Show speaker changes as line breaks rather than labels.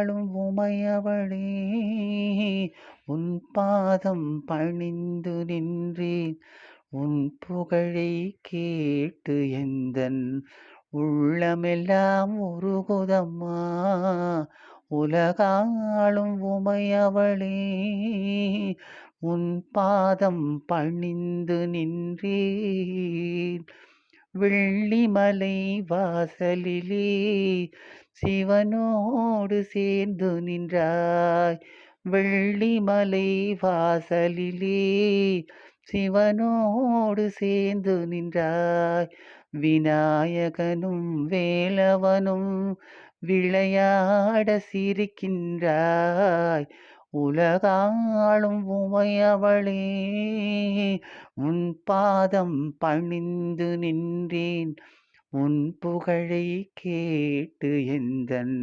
உலகாளும் உமையவளே. உன் பாதம் பணிந்து நின்றேன். உன் புகழை கேட்டு எந்தன் உள்ளமெல்லாம் உருகுதம்மா. உலகாளும் உமையவளே. உன் பாதம் பணிந்து நின்றேன். வெள்ளிமலை வாசலிலே சிவனோடு சேர்ந்து நின்றாய். வெள்ளிமலை வாசலிலே சிவனோடு சேர்ந்து நின்றாய். விநாயகனும் வேலவனும் விளையாட சிரிக்கின்றாய். உலகாளும் உமையவளே உன் பாதம் பணிந்து நின்றேன். உன் புகழை கேட்டு எந்தன்